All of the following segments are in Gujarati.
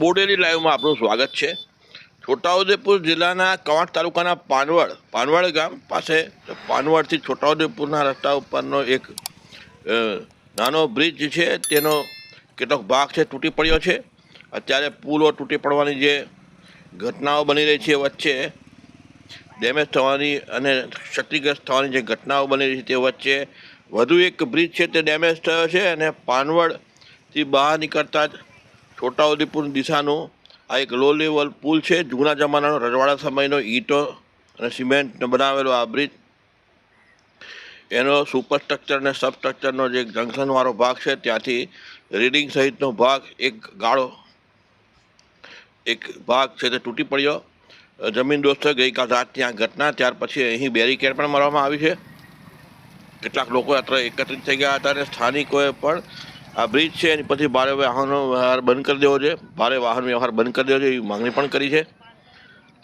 બોડેલી લાઈવમાં આપનું સ્વાગત છે. છોટાઉદેપુર જિલ્લાના કવાંટ તાલુકાના પાનવડ પાનવડ ગામ પાસે પાનવડથી છોટાઉદેપુરના રસ્તા ઉપરનો એક નાનો બ્રિજ છે, તેનો કેટલોક ભાગ છે, તૂટી પડ્યો છે. અત્યારે પુલો તૂટી પડવાની જે ઘટનાઓ બની રહી છે વચ્ચે ડેમેજ થવાની અને ક્ષતિગ્રસ્ત થવાની જે ઘટનાઓ બની રહી છે તે વચ્ચે વધુ એક બ્રિજ છે, તે ડેમેજ થયો છે અને પાનવડથી બહાર નીકળતા જ છોટાઉદેપુર દિશાનું આ એક લો લેવલ પુલ છે. જૂના જમાનાનો રજવાડા સમયનો ઈંટો અને સિમેન્ટનો બનાવેલો આ બ્રિજ એનો સુપરસ્ટ્રક્ચર અને સબસ્ટ્રક્ચરનો જે જંકશનવાળો ભાગ છે, ત્યાંથી રીડિંગ સહિતનો ભાગ એક ગાળો, એક ભાગ છે તે તૂટી પડ્યો. જમીન દોસ્ત ગઈકાલ રાત ત્યાં ઘટના, ત્યાર પછી અહીં બેરિકેડ પણ મારવામાં આવી છે. કેટલાક લોકો અત્રે એકત્રિત થઈ ગયા હતા અને સ્થાનિકોએ પણ આ બ્રિજ છે, એની પછી ભારે વાહનો વ્યવહાર બંધ કરી દેવો છે. ભારે વાહન વ્યવહાર બંધ કરી દેવો છે એવી માંગણી પણ કરી છે.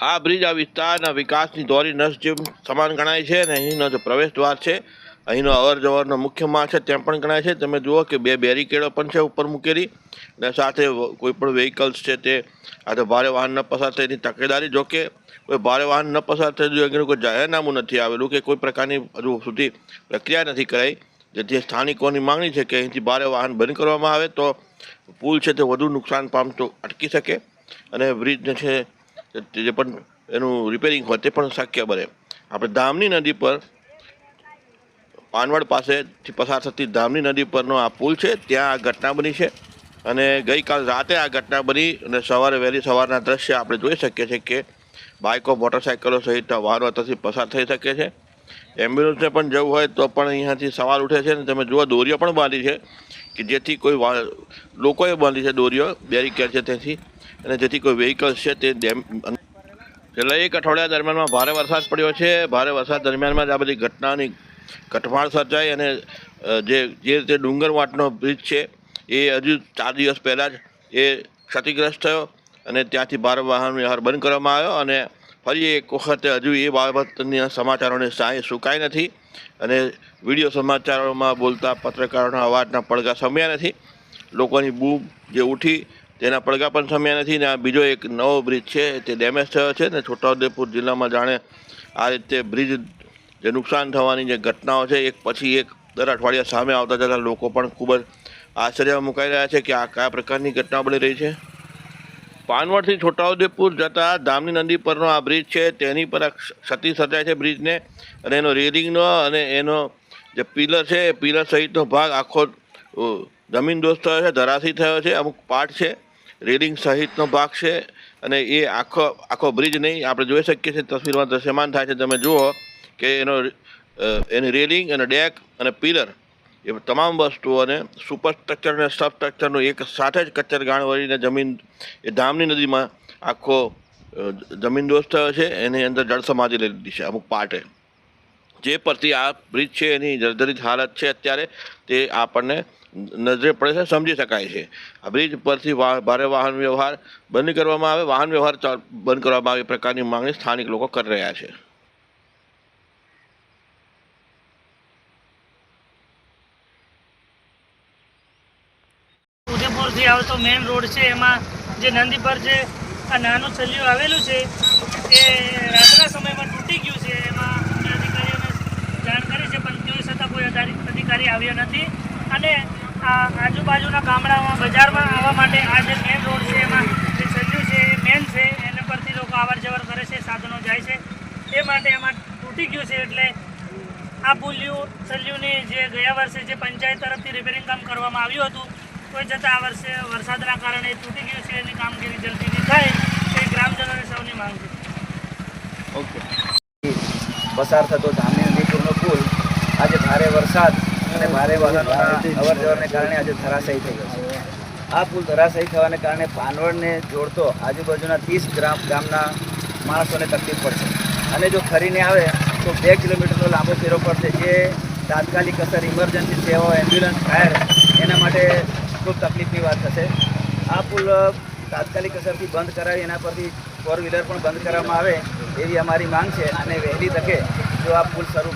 આ બ્રિજ, આ વિસ્તારના વિકાસની દોરી નસ જેમ સમાન ગણાય છે અને અહીંનો જે પ્રવેશ દ્વાર છે, અહીંનો અવર જવરનો મુખ્ય માર્ગ છે તેમ પણ ગણાય છે. તમે જુઓ કે બે બેરિકેડો પણ છે ઉપર મૂકેલી અને સાથે કોઈ પણ વ્હીકલ્સ છે તે આ ભારે વાહન ન પસાર થાય એની તકેદારી. જો કે કોઈ ભારે વાહન ન પસાર થયું એનું કોઈ જાહેરનામું નથી આવેલું કે કોઈ પ્રકારની હજુ સુધી પ્રક્રિયા નથી કરાઈ. જેથી સ્થાનિકોની માંગણી છે કે અહીંથી ભારે વાહન બંધ કરવામાં આવે તો પુલ છે તે વધુ નુકસાન પામતો અટકી શકે અને બ્રિજને છે જે પણ એનું રિપેરિંગ હોય તે પણ શક્ય બને. આપણે ધામની નદી પર પાનવડ પાસેથી પસાર થતી ધામની નદી પરનો આ પુલ છે, ત્યાં આ ઘટના બની છે અને ગઈકાલ રાતે આ ઘટના બની અને સવારે વહેલી સવારના દ્રશ્ય આપણે જોઈ શકીએ છીએ કે બાઇકો મોટરસાઇકલો સહિત વાહનો ત્યાંથી પસાર થઈ શકે છે. એમ્બ્યુલન્સને પણ જવું હોય તો પણ અહીંયાથી સવાલ ઉઠે છે અને તમે જુઓ, દોરીઓ પણ બાંધી છે કે જેથી કોઈ લોકોએ બાંધી છે દોરીઓ, બેરિકેડ છે તેથી અને જેથી કોઈ વ્હીકલ્સ છે તે ડેમ છેલ્લા એક અઠવાડિયા દરમિયાનમાં ભારે વરસાદ પડ્યો છે. ભારે વરસાદ દરમિયાનમાં જ આ બધી ઘટનાની કટમાળ સર્જાઈ અને જે જે રીતે ડુંગરવાટનો બ્રિજ છે એ હજુ ચાર દિવસ પહેલાં જ એ ક્ષતિગ્રસ્ત થયો અને ત્યાંથી ભારે વાહન વ્યવહાર બંધ કરવામાં આવ્યો અને ફરી એક વખતે હજુ એ બાબતના સમાચારોને સાંય સુકાઈ નથી અને વીડિયો સમાચારોમાં બોલતા પત્રકારોના અવાજના પડઘા સમ્યા નથી. લોકોની બૂમ જે ઉઠી તેના પડઘા પણ સમ્યા નથી ને આ બીજો એક નવો બ્રિજ છે તે ડેમેજ થયો છે ને છોટાઉદેપુર જિલ્લામાં જાણે આ રીતે બ્રિજ જે નુકસાન થવાની જે ઘટનાઓ છે એક પછી એક દર અઠવાડિયા સામે આવતા જતા લોકો પણ ખૂબ જ આશ્ચર્યમાં મુકાઈ રહ્યા છે કે આ કયા પ્રકારની ઘટના બની રહી છે. પાનવડથી છોટાઉદેપુર જતા ધામની નદી પરનો આ બ્રિજ છે, તેની પર ક્ષતિ સર્જાય છે બ્રિજને. અને એનો રેલિંગનો અને એનો જે પિલર છે, એ પિલર સહિતનો ભાગ આખો જમીન દોસ્ત થયો છે, ધરાશી થયો છે, અમુક પાર્ટ છે. રેલિંગ સહિતનો ભાગ છે અને એ આખો આખો બ્રિજ નહીં, આપણે જોઈ શકીએ છીએ, તસવીરમાં દ્રશ્યમાન થાય છે. તમે જુઓ કે એનો એની રેલિંગ અને ડેક અને પિલર એ તમામ વસ્તુઓને સુપરસ્ટ્રક્ચર અને સબ સ્ટ્રક્ચરનું એક સાથે જ કચ્ચર ગાણ વળીને જમીન, એ ધામની નદીમાં આખો જમીન દોસ્ત થયો છે, એની અંદર જળ સમાધિ લઈ લીધી છે અમુક પાર્ટે. જે પરથી આ બ્રિજ છે, એની જર્જરિત હાલત છે અત્યારે, તે આપણને નજરે પડે છે, સમજી શકાય છે. આ બ્રિજ પરથી ભારે વાહન વ્યવહાર બંધ કરવામાં આવે, વાહન વ્યવહાર બંધ કરવામાં આવે એ પ્રકારની માંગણી સ્થાનિક લોકો કરી રહ્યા છે. ઉદયપુરથી આવતો મેઇન રોડ છે, એમાં જે નંદી પર જે આ નાનું છલ્યું આવેલું છે, એ રાતના સમયમાં તૂટી ગયું છે, એમાં અધિકારીઓને જાણ કરી છે, પણ તેઓ છતાં કોઈ અધિકારી આવ્યો નથી. અને આ આજુબાજુના ગામડામાં બજારમાં આવવા માટે આ જે મેઇન રોડ છે, એમાં જે છલ્યું છે, એ મેઇન છે, એના પરથી લોકો અવર જવર કરે છે, સાધનો જાય છે. એ માટે એમાં તૂટી ગયું છે, એટલે આ પુલિયું સલ્યુની જે ગયા વર્ષે જે પંચાયત તરફથી રિપેરિંગ કામ કરવામાં આવ્યું હતું કોઈ જતાં આ વર્ષે વરસાદના કારણે તૂટી ગયું છે એની કામગીરી જલ્દીથી થાય એ ગ્રામજનોની સૌની માંગ છે. ઓકે. પસાર થતો ધામની નદીપુરનો પુલ આજે ભારે વરસાદ અને ભારે વાહનોના અવર જવરને કારણે આજે ધરાશાયી થઈ ગયો છે. આ પુલ ધરાશાયી થવાને કારણે પાનવડને જોડતો આજુબાજુના ત્રીસ ગ્રામ ગામના માણસોને તકલીફ પડશે. અને જો ફરીને આવે, તો બે કિલોમીટરનો લાંબો ફેરો પડશે. જે તાત્કાલિક અસર ઇમરજન્સી સેવાઓ એમ્બ્યુલન્સ ફાયર એના માટે ખૂબ તકલીફની વાત થશે. આ પુલ તાત્કાલિક અસરથી બંધ કરાવી એના પરથી ફોર વ્હીલર પણ બંધ કરવામાં આવે એવી અમારી માંગ છે. અને વહેલી તકે જો આ પુલ શરૂ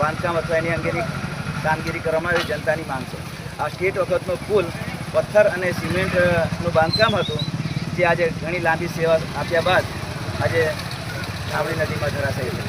બાંધકામ અથવા એની અંગેની કામગીરી કરવામાં આવે, જનતાની માંગ છે. આ સ્ટેટ વખતનો પુલ પથ્થર અને સિમેન્ટનું બાંધકામ હતું, જે આજે ઘણી લાંબી સેવા આપ્યા બાદ આજે ધામણી નદીમાં ધરાશયી